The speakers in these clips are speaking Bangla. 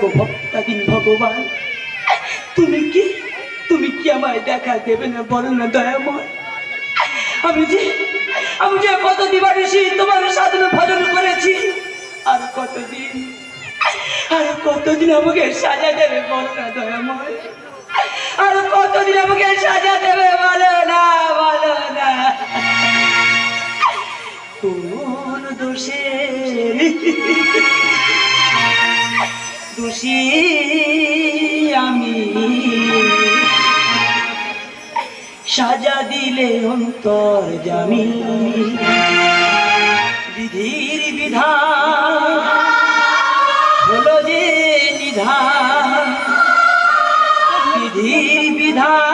ওগো ভক্তাদিন ভগবান। তুমি কি? তুমি কি আমায় দেখা দেবে না বলো না দয়াময়? আমি যে আমি যে কত দিবানিসি তোমার সাধন ভজন করেছি, আর কতদিন আর কতদিন আমাকে সাজা দেবে বলো না দয়াময়? আর কতদিন আমাকে সাজা দেবে বলো না বলো না? কোন দোষে দোষী আমি। সাজা দিলে অন্তর জামি। বিধির বিধান হলো যে নিধান। বিধির বিধান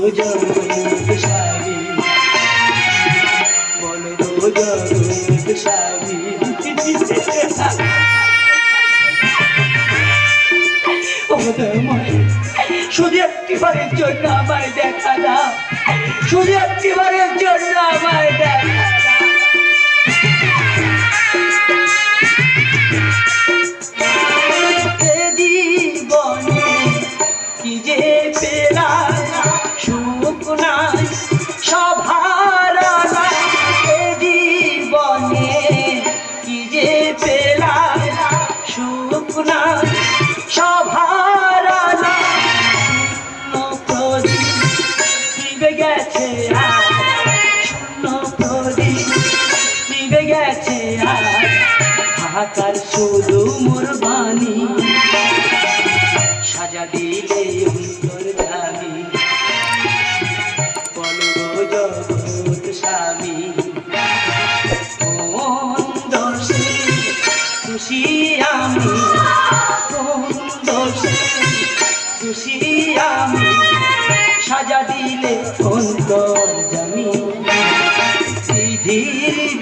জগৎ স্বামী শুধু একটিবারের জন্য আমায় দেখা দাও শুধু একটিবারের জন্য আমায় দেখা দিলে অন্তর জানি বলো গো জগৎ স্বামী কোন খুশি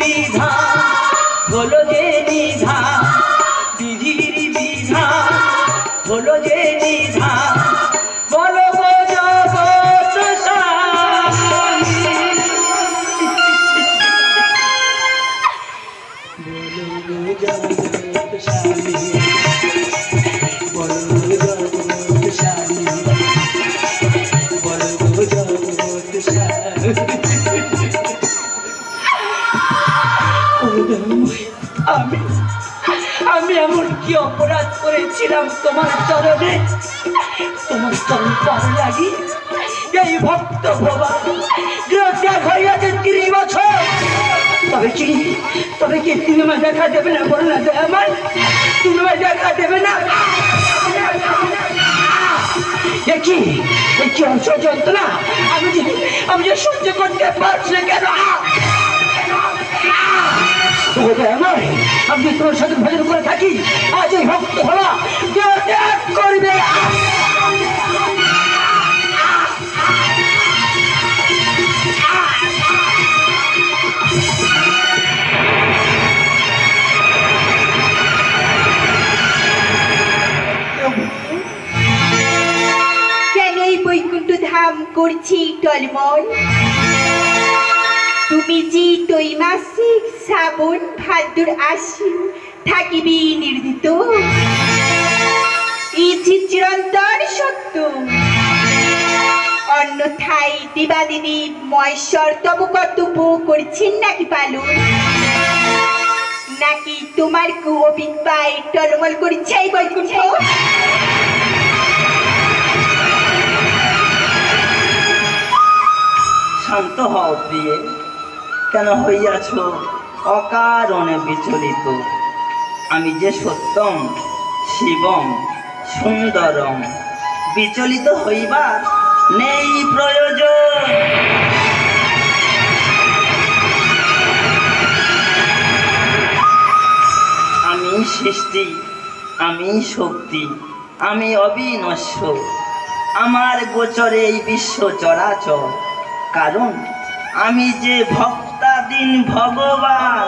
বিধা হলো হলো যে নিধা বলো। আমি আমি এমন কি অপরাধ করেছিলাম তোমার চরণে? তোমার চরণ পার লাগি। এই ভক্ত ভবা গ্রহত্যাগ হইয়াছে তিরিশ বছর। তবে কি তবে কি তুমি আমায় দেখা দেবে না, বল না আমার তুমি আমায় দেখা দেবে না? দেখি কি অংশ যন্ত্রণা। আমি যে আমি যে সহ্য করতে পারছি কেন? আমার তোমার সাথে ভজন করে থাকি। আজ এই ভক্ত হলা করবে করছি টলমল? তুমি তৈ মাসিক শ্রাবণ ভাদ্র আশ্বিন, থাকিবি নির্দিত। ইছি চিরন্তর সত্য। অন্যথায় দেবাদিনী মহেশ্বর তব কর্তব্য করছেন নাকি পালন? নাকি তোমার কু অভিজ্ঞায় টলমল করছে বৈকুণ্ঠ? অপ্রিয়ে কেন হইয়াছ? অকারণে বিচলিত। আমি যে সত্যম, শিবম, সুন্দরম, বিচলিত হইবার নেই প্রয়োজন। আমি সৃষ্টি, আমি শক্তি, আমি অবিনশ্য। আমার গোচরে এই বিশ্ব চরাচর। কারণ আমি যে ভক্তাদিন ভগবান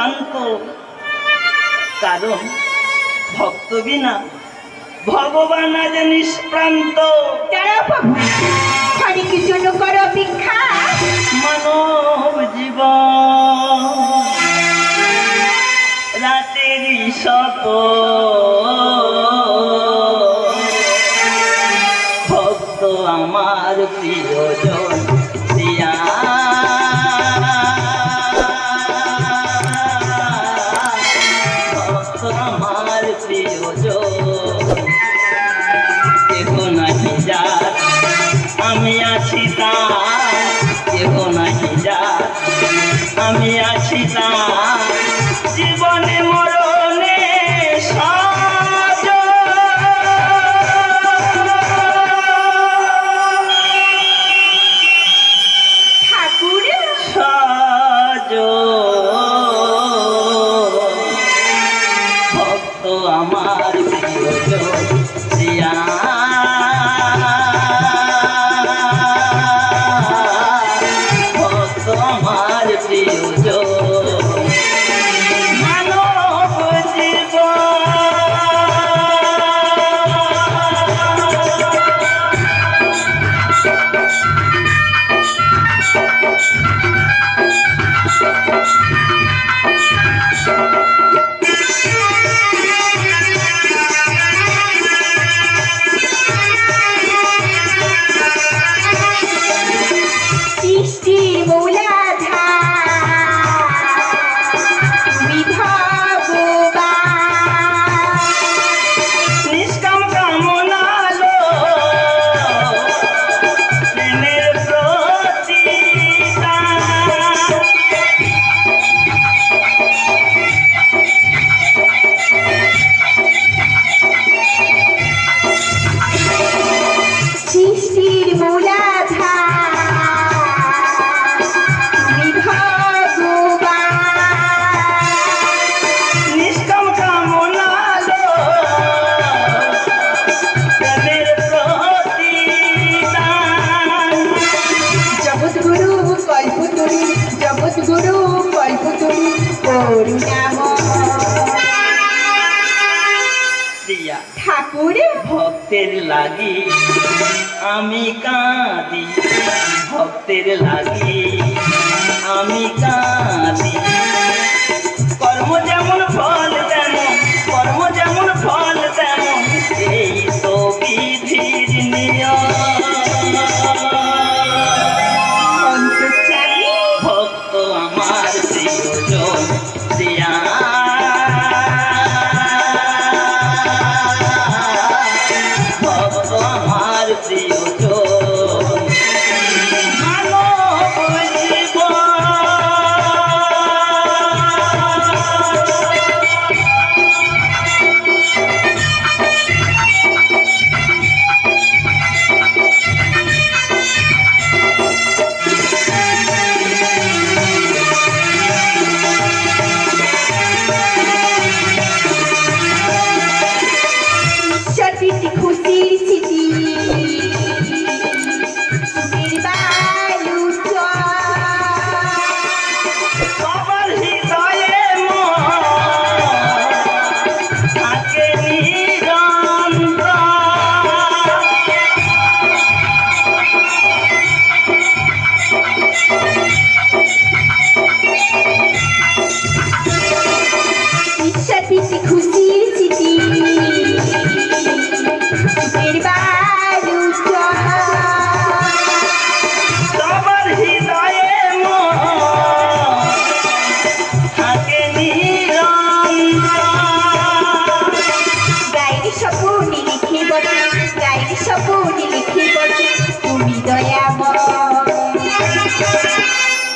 শান্ত। কারণ ভক্ত বিনা ভগবান আজ নিষ্প্রান্ত। জন্য করো মানব জীবন রাতেরই শত। ভক্ত আমার প্রিয়জন। আমি আছি ভক্তের লাগি আমি কাঁদি ভক্তের লাগি আমি কাঁদি।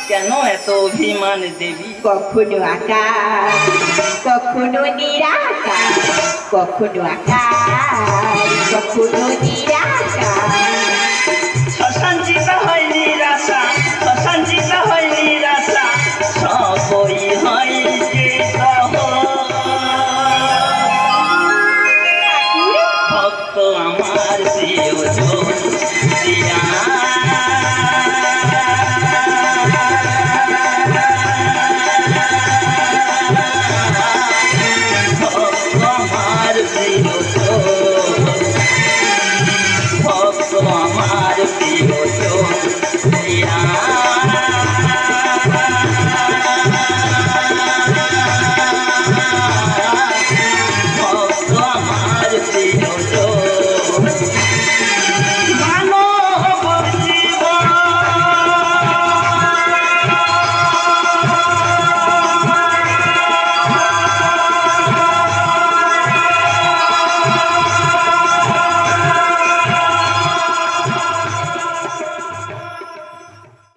কেন এত অভিমান দেবী? কখনো আকাশ কখনো নিরাকার কখনো আকাশ কখনো নিরাকার শ্মশান জীবন